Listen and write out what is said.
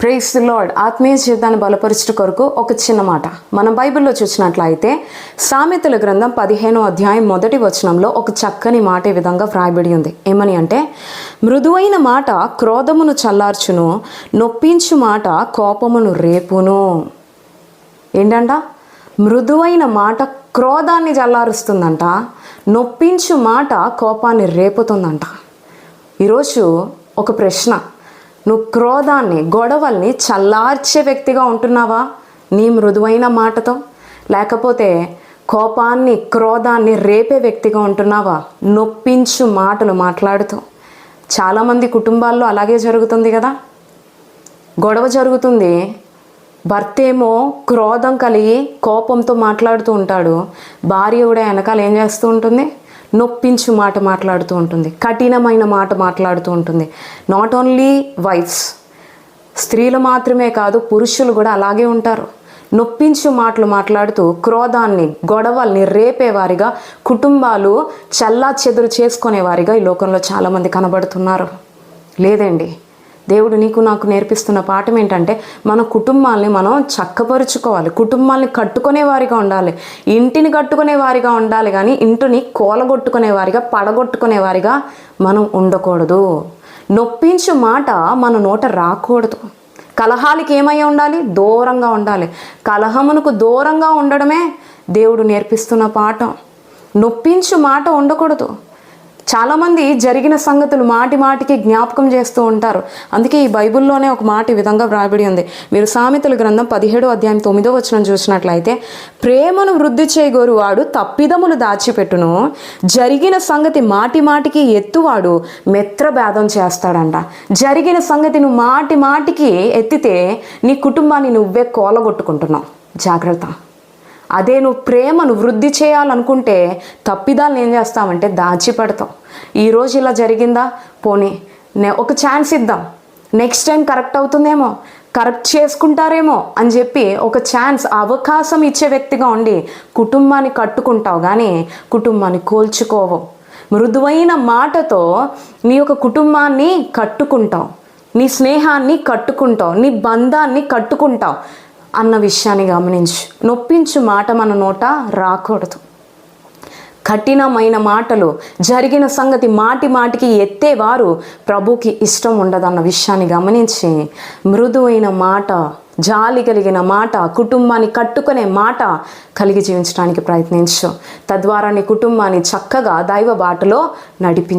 Praise lord ఆత్మీయ జీవితాన్ని బలపరచుట కొరకు ఒక చిన్న మాట. మనం బైబిల్లో చూసినట్లయితే సామెతల గ్రంథం పదిహేనో అధ్యాయం మొదటి వచనంలో ఒక చక్కని మాట ఈ విధంగా వ్రాయబడి ఉంది. ఏమని అంటే మృదువైన మాట క్రోధమును చల్లార్చును నొప్పించు మాట కోపమును రేపును. ఏంటంట? మృదువైన మాట క్రోధాన్ని చల్లారుస్తుందంట నొప్పించు మాట కోపాన్ని రేపుతుందంట. ఈరోజు ఒక ప్రశ్న. నువ్వు క్రోధాన్ని గొడవల్ని చల్లార్చే వ్యక్తిగా ఉంటున్నావా? నీ మృదువైన మాటతో? లేకపోతే కోపాన్ని క్రోధాన్ని రేపే వ్యక్తిగా ఉంటున్నావా? నొప్పించు మాటలు మాట్లాడుతూ. చాలామంది కుటుంబాల్లో అలాగే జరుగుతుంది కదా? గొడవ జరుగుతుంది. భర్త ఏమో క్రోధం కలిగి కోపంతో మాట్లాడుతూ ఉంటాడు. భార్య కూడా వెనకాల ఏం చేస్తూ ఉంటుంది? నొప్పించు మాట మాట్లాడుతూ ఉంటుంది కఠినమైన మాట మాట్లాడుతూ ఉంటుంది. నాట్ ఓన్లీ వైఫ్స్ స్త్రీలు మాత్రమే కాదు పురుషులు కూడా అలాగే ఉంటారు. నొప్పించు మాటలు మాట్లాడుతూ క్రోధాన్ని గొడవల్ని రేపేవారిగా కుటుంబాలు చల్లా చెదురు చేసుకునేవారిగా ఈ లోకంలో చాలామంది కనబడుతున్నారు. లేదండి. దేవుడు నీకు నాకు నేర్పిస్తున్న పాఠం ఏంటంటే మన కుటుంబాల్ని మనం చక్కపరుచుకోవాలి. కుటుంబాల్ని కట్టుకునే వారిగా ఉండాలి. ఇంటిని కట్టుకునే వారిగా ఉండాలి కానీ ఇంటిని కోలగొట్టుకునే వారిగా పడగొట్టుకునే వారిగా మనం ఉండకూడదు. నొప్పించు మాట మన నోట రాకూడదు. కలహాలకి ఏమై ఉండాలి? దూరంగా ఉండాలి. కలహమునకు దూరంగా ఉండడమే దేవుడు నేర్పిస్తున్న పాఠం. నొప్పించు మాట ఉండకూడదు. చాలామంది జరిగిన సంగతులు మాటి మాటికి జ్ఞాపకం చేస్తూ ఉంటారు. అందుకే ఈ బైబిల్లోనే ఒక మాట ఈ విధంగా వ్రాయబడి ఉంది. మీరు సామెతల గ్రంథం పదిహేడో అధ్యాయం తొమ్మిదో వచనం చూసినట్లయితే ప్రేమను వృద్ధి చేయగోరు వాడు తప్పిదములు దాచిపెట్టును. జరిగిన సంగతి మాటి మాటికి ఎత్తువాడు మెత్రభేదం చేస్తాడంట. జరిగిన సంగతి నువ్వు మాటి మాటికి ఎత్తితే నీ కుటుంబాన్ని నువ్వే కోలగొట్టుకుంటున్నావు. జాగ్రత్త. అదే నువ్వు ప్రేమను వృద్ధి చేయాలనుకుంటే తప్పిదాలు ఏం చేస్తామంటే దాచిపెడతాం ఈరోజు ఇలా జరిగిందా? పోనీ నే ఒక ఛాన్స్ ఇద్దాం. నెక్స్ట్ టైం కరెక్ట్ అవుతుందేమో? కరెక్ట్ చేసుకుంటారేమో అని చెప్పి ఒక ఛాన్స్ అవకాశం ఇచ్చే వ్యక్తిగా ఉండి కుటుంబాన్ని కట్టుకుంటావు కానీ కుటుంబాన్ని కోల్చుకోవు. మృదువైన మాటతో నీ యొక్క కుటుంబాన్ని కట్టుకుంటావు. నీ స్నేహాన్ని కట్టుకుంటావు. నీ బంధాన్ని కట్టుకుంటావు. అన్న విషయాన్ని గమనించు. నొప్పించు మాట మన నోట రాకూడదు. కఠినమైన మాటలు జరిగిన సంగతి మాటి మాటికి ఎత్తేవారు ప్రభుకి ఇష్టం ఉండదన్న విషయాన్ని గమనించి మృదువైన మాట జాలి కలిగిన మాట కుటుంబాన్ని కట్టుకునే మాట కలిగి జీవించడానికి ప్రయత్నించు. తద్వారా నీ కుటుంబాన్ని చక్కగా దైవ బాటలో నడిపించు